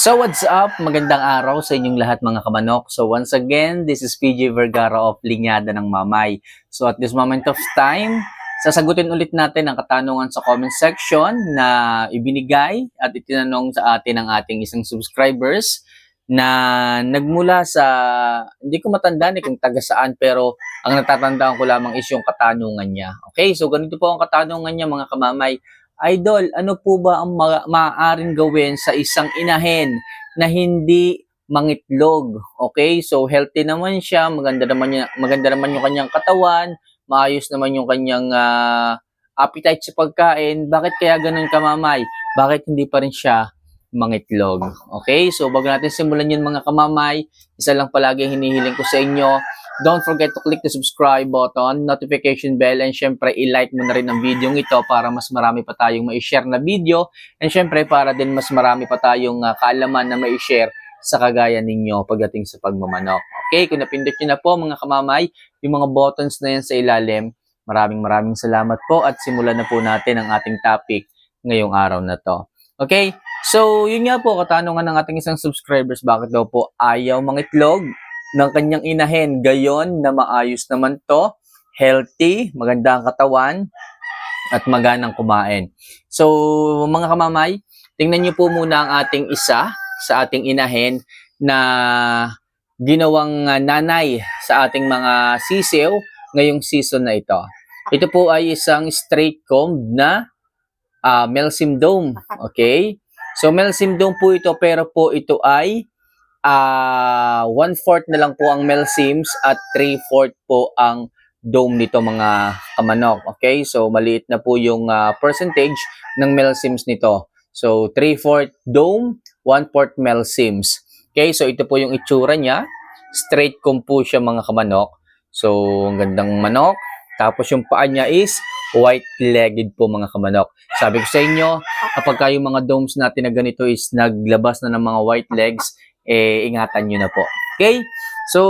So what's up? Magandang araw sa inyong lahat mga kamanok. So once again, this is PJ Vergara of Linyada ng Mamay. So at this moment of time, sasagutin ulit natin ang katanungan sa comment section na ibinigay at itinanong sa atin ng ating isang subscribers na nagmula sa, hindi ko matandaan eh kung taga saan, pero ang natatandaan ko lamang is yung katanungan niya. Okay, so ganito po ang katanungan niya mga kamamay. Idol, ano po ba ang ma- maaaring gawin sa isang inahin na hindi mangitlog? Okay? So healthy naman siya, maganda naman niya, maganda naman yung kanyang katawan, maayos naman yung kanyang ah, appetite sa pagkain. Bakit kaya ganun kamamay? Bakit hindi pa rin siya mangitlog? Okay? So bago natin simulan yun mga kamamay, isa lang palagi hinihiling ko sa inyo. Don't forget to click the subscribe button, notification bell, and syempre, i-like mo na rin ang video ito para mas marami pa tayong mai-share na video. And syempre, para din mas marami pa tayong ah, kaalaman na mai-share sa kagaya ninyo pagdating sa pagmamanok. Okay, kung napindot nyo na po mga kamamay, yung mga buttons na yan sa ilalim, maraming maraming salamat po at simulan na po natin ang ating topic ngayong araw na to. Okay, so yun nga po, katanungan ng ating isang subscribers, bakit daw po ayaw mangitlog ng kanyang inahin, gayon na maayos naman to, healthy, maganda ang katawan, at maganang kumain. So, mga kamamay, tingnan niyo po muna ang ating isa sa ating inahin na ginawang ah, nanay sa ating mga sisiw ngayong season na ito. Ito po ay isang straight comb na uh, Melsim Dome. Okay? So, Melsim Dome po ito pero po ito ay ah one-fourth na lang po ang Melsims at three-fourth po ang dome nito mga kamanok. Okay? So, maliit na po yung ah, percentage ng Melsims nito. So, three-fourth dome, one-fourth Melsims. Okay? So, ito po yung itsura niya. Straight comb po siya mga kamanok. So, ang gandang manok. Tapos yung paa niya is white-legged po mga kamanok. Sabi ko sa inyo, kapag kayo mga domes natin na ganito is naglabas na ng mga white legs, eh, ingatan nyo na po. Okay? So,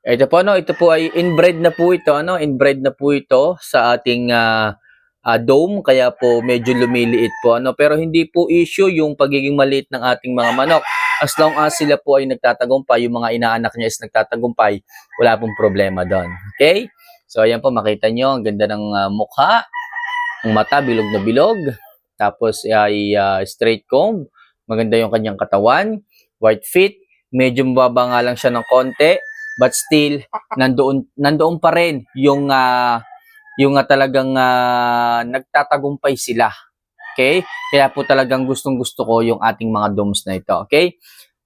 ito po, no? Ito po ay inbred na po ito, ano? Inbred na po ito sa ating ah, ah, dome, kaya po medyo lumiliit po, ano? Pero hindi po issue yung pagiging maliit ng ating mga manok. As long as sila po ay nagtatagumpay, yung mga inaanak niya is nagtatagumpay, wala pong problema doon. Okay? So, ayan po, makita nyo, ang ganda ng ah, mukha, ang mata, bilog na bilog, tapos ay ah, straight comb, maganda yung kanyang katawan, white feet, medyo mababa nga lang siya ng konti, but still, nandoon, nandoon pa rin yung, ah, yung ah, talagang ah, nagtatagumpay sila. Okay? Kaya po talagang gustong gusto ko yung ating mga domes na ito. Okay?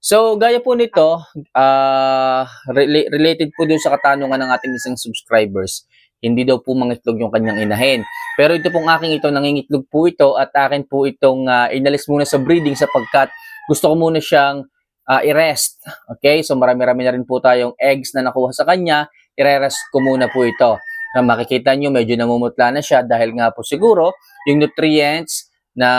So, gaya po nito, ah, rela- related po dun sa katanungan ng ating isang subscribers, hindi daw po mangitlog yung kanyang inahin. Pero ito pong aking ito, nangingitlog po ito at akin po itong ah, inalis muna sa breeding sapagkat gusto ko muna siyang ah, i-rest. Okay? So marami-rami na rin po tayong eggs na nakuha sa kanya. I-rest ko muna po ito. Na makikita nyo, medyo namumutla na siya dahil nga po siguro yung nutrients na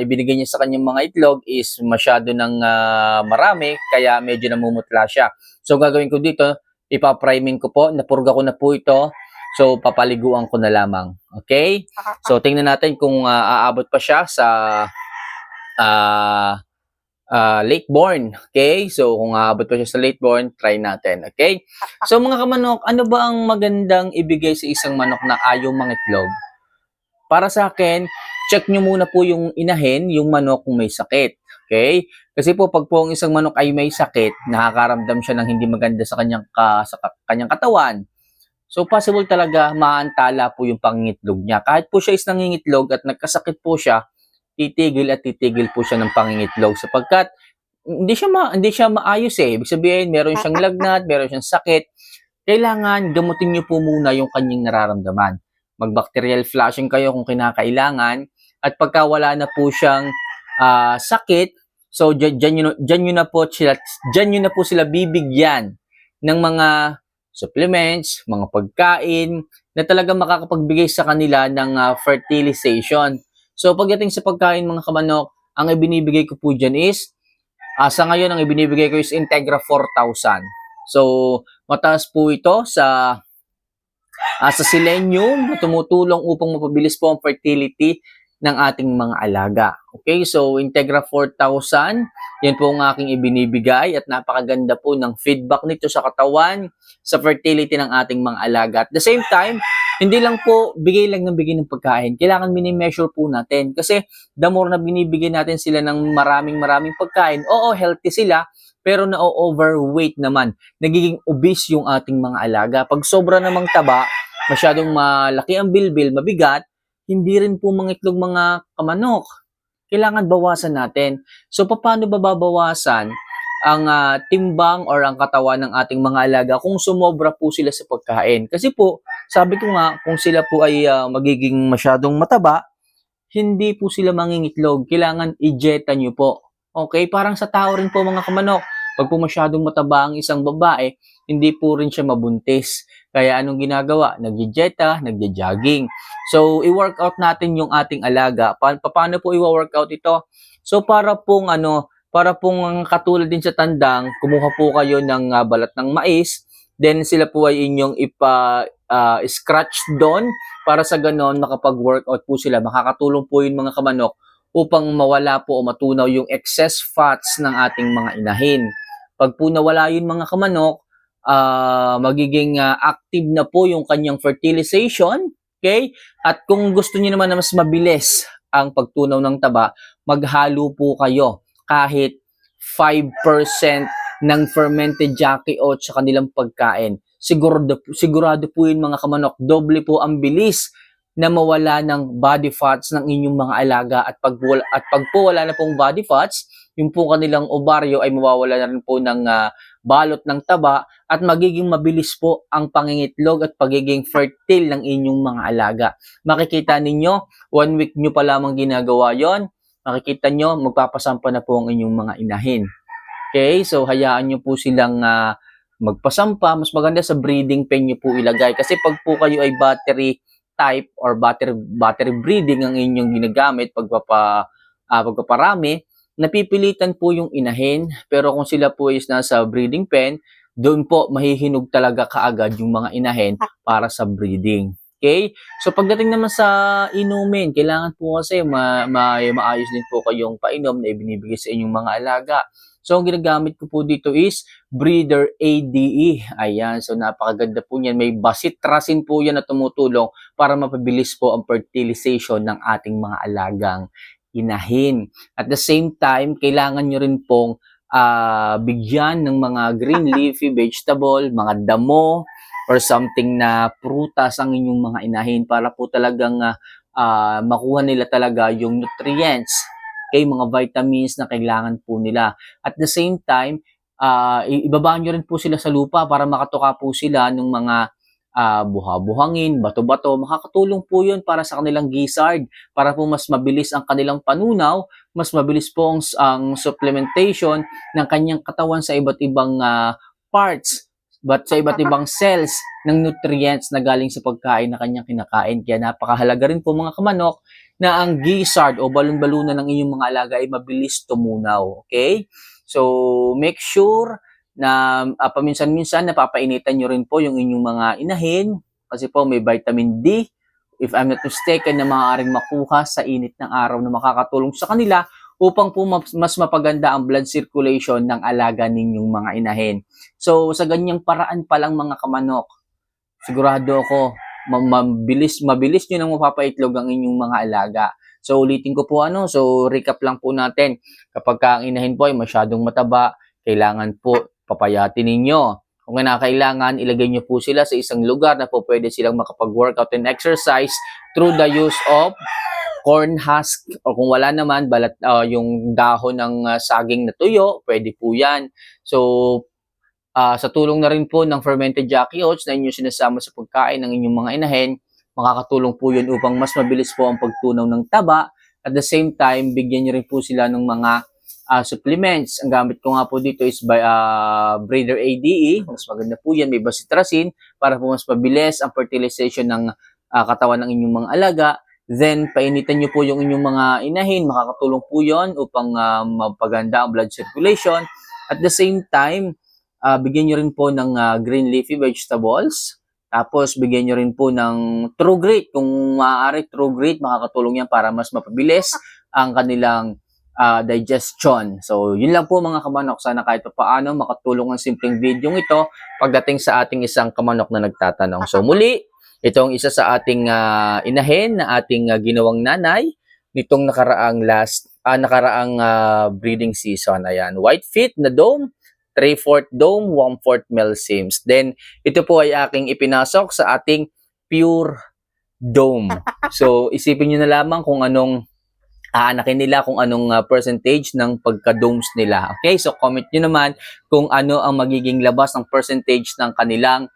ibinigay niya sa kanyang mga itlog is masyado ng ah, marami kaya medyo namumutla siya. So gagawin ko dito, ipa-priming ko po, napurga ko na po ito. So papaliguan ko na lamang. Okay? So tingnan natin kung ah, aabot pa siya sa ah ah, late born. Okay? So kung aabot pa siya sa late born, try natin. Okay? So mga kamanok, ano ba ang magandang ibigay sa isang manok na ayaw mangitlog? Para sa akin, check nyo muna po yung inahin, yung manok kung may sakit. Okay? Kasi po pag po ang isang manok ay may sakit, nakakaramdam siya ng hindi maganda sa kanyang ka, sa ka- kanyang katawan. So possible talaga maantala po yung pangingitlog niya. Kahit po siya is nangingitlog at nagkasakit po siya, titigil at titigil po siya ng pangingitlog sapagkat hindi siya ma, hindi siya maayos eh. Ibig sabihin, meron siyang lagnat, meron siyang sakit. Kailangan gamutin niyo po muna yung kanyang nararamdaman. Mag-bacterial flushing kayo kung kinakailangan at pagka wala na po siyang ah, sakit, so dyan, nyo, dyan nyo na po sila, dyan nyo na po sila bibigyan ng mga supplements, mga pagkain na talaga makakapagbigay sa kanila ng ah, fertilization. So pagdating sa pagkain mga kamanok, ang ibinibigay ko po dyan is, ah, sa ngayon ang ibinibigay ko is Integra 4000. So mataas po ito sa ah, sa selenium na tumutulong upang mapabilis po ang fertility ng ating mga alaga. Okay, so Integra 4000, yan po ang aking ibinibigay at napakaganda po ng feedback nito sa katawan, sa fertility ng ating mga alaga. At the same time, hindi lang po bigay lang ng bigay ng pagkain. Kailangan mini-measure po natin kasi the more na binibigyan natin sila ng maraming maraming pagkain, oo, healthy sila, pero na-overweight naman. Nagiging obese yung ating mga alaga. Pag sobra namang taba, masyadong malaki ang bilbil, mabigat, hindi rin po mangitlog mga kamanok. Kailangan bawasan natin. So, paano ba babawasan ang ah, timbang or ang katawan ng ating mga alaga kung sumobra po sila sa pagkain? Kasi po, sabi ko nga, kung sila po ay ah, magiging masyadong mataba, hindi po sila mangingitlog. Kailangan ijeta nyo po. Okay? Parang sa tao rin po mga kamanok. Pag po masyadong mataba ang isang babae, hindi po rin siya mabuntis. Kaya anong ginagawa? Nagjejeta, nagja-jogging. So, i-workout natin yung ating alaga. Pa- paano po i-workout ito? So, para pong ano, para pong katulad din sa tandang, kumuha po kayo ng ah, balat ng mais, then sila po ay inyong ipa ah, scratch doon para sa ganon makapag-workout po sila. Makakatulong po yun mga kamanok upang mawala po o matunaw yung excess fats ng ating mga inahin. Pag po nawala yun mga kamanok, ah, magiging ah, active na po yung kanyang fertilization. Okay? At kung gusto niyo naman na mas mabilis ang pagtunaw ng taba, maghalo po kayo kahit 5% ng fermented jackie oats sa kanilang pagkain. Sigurado, sigurado po yun mga kamanok, doble po ang bilis na mawala ng body fats ng inyong mga alaga at pag at pag po wala na pong body fats, yung po kanilang ovaryo ay mawawala na rin po ng ah, balot ng taba at magiging mabilis po ang pangingitlog at pagiging fertile ng inyong mga alaga. Makikita ninyo, one week nyo pa lamang ginagawa yon makikita nyo, magpapasampa na po ang inyong mga inahin. Okay, so hayaan nyo po silang ah, magpasampa. Mas maganda sa breeding pen nyo po ilagay. Kasi pag po kayo ay battery type or battery, battery breeding ang inyong ginagamit pagpapa, ah, pagpaparami, napipilitan po yung inahin. Pero kung sila po is nasa breeding pen, doon po mahihinog talaga kaagad yung mga inahin para sa breeding. Okay? So pagdating naman sa inumin, kailangan po kasi ma, ma, maayos din po kayong painom na ibinibigay sa inyong mga alaga. So ang ginagamit ko po dito is Breeder ADE. Ayan, so napakaganda po niyan. May basitrasin po yan na tumutulong para mapabilis po ang fertilization ng ating mga alagang inahin. At the same time, kailangan nyo rin pong ah, bigyan ng mga green leafy vegetable, mga damo, or something na prutas ang inyong mga inahin para po talagang ah, ah, makuha nila talaga yung nutrients, okay, mga vitamins na kailangan po nila. At the same time, ah, i- ibaba nyo rin po sila sa lupa para makatuka po sila ng mga ah, buha-buhangin, bato-bato. Makakatulong po yun para sa kanilang gizzard, para po mas mabilis ang kanilang panunaw, mas mabilis po ang, ang supplementation ng kanyang katawan sa iba't ibang ah, parts but sa iba't ibang cells ng nutrients na galing sa pagkain na kanyang kinakain. Kaya napakahalaga rin po mga kamanok na ang gizzard o balon-balunan ng inyong mga alaga ay mabilis tumunaw. Okay? So, make sure na ah, paminsan-minsan napapainitan nyo rin po yung inyong mga inahin kasi po may vitamin D if I'm not mistaken na maaaring makuha sa init ng araw na makakatulong sa kanila upang po mas mapaganda ang blood circulation ng alaga ninyong mga inahin. So, sa ganyang paraan pa lang mga kamanok, sigurado ako, ma- mabilis, mabilis nyo nang mapapaitlog ang inyong mga alaga. So, ulitin ko po ano, so recap lang po natin. Kapag ka ang inahin po ay masyadong mataba, kailangan po papayatin ninyo. Kung kinakailangan, ilagay nyo po sila sa isang lugar na po pwede silang makapag-workout and exercise through the use of corn husk o kung wala naman balat ah, yung dahon ng ah, saging na tuyo, pwede po 'yan. So ah, sa tulong na rin po ng fermented jackie oats na inyong sinasama sa pagkain ng inyong mga inahin, makakatulong po 'yun upang mas mabilis po ang pagtunaw ng taba. At the same time, bigyan niyo rin po sila ng mga ah, supplements. Ang gamit ko nga po dito is by ah, Breeder ADE. Mas maganda po 'yan, may bacitracin para po mas mabilis ang fertilization ng ah, katawan ng inyong mga alaga. Then, painitan nyo po yung inyong mga inahin. Makakatulong po yon upang ah, mapaganda ang blood circulation. At the same time, ah, bigyan nyo rin po ng ah, green leafy vegetables. Tapos, bigyan nyo rin po ng True Grit. Kung maaari, True Grit, makakatulong yan para mas mapabilis ang kanilang ah, digestion. So, yun lang po mga kamanok. Sana kahit pa paano makatulong ang simpleng video ito pagdating sa ating isang kamanok na nagtatanong. So, muli, ito ang isa sa ating ah, inahin na ating ah, ginawang nanay nitong nakaraang last, ah, nakaraang ah, breeding season. Ayan, white feet na dome, 3-4 dome, 1-4 male sims. Then, ito po ay aking ipinasok sa ating pure dome. So, isipin nyo na lamang kung anong aanakin nila, kung anong ah, percentage ng pagka-domes nila. Okay? So, comment nyo naman kung ano ang magiging labas ng percentage ng kanilang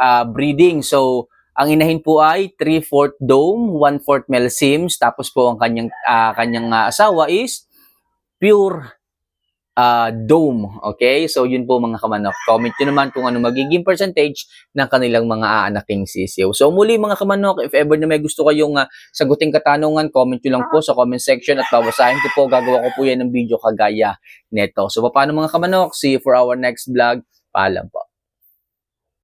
ah, breeding. So, ang inahin po ay 3-4 dome, 1-4 male sims, tapos po ang kanyang, ah, kanyang ah, asawa is pure ah, dome. Okay? So, yun po mga kamanok. Comment nyo naman kung ano magiging percentage ng kanilang mga aanaking sisiw. So, muli mga kamanok, if ever na may gusto kayong ah, saguting katanungan, comment nyo lang po sa comment section at babasahin ko po. Gagawa ko po yan ng video kagaya neto. So, paano mga kamanok? See you for our next vlog. Paalam po.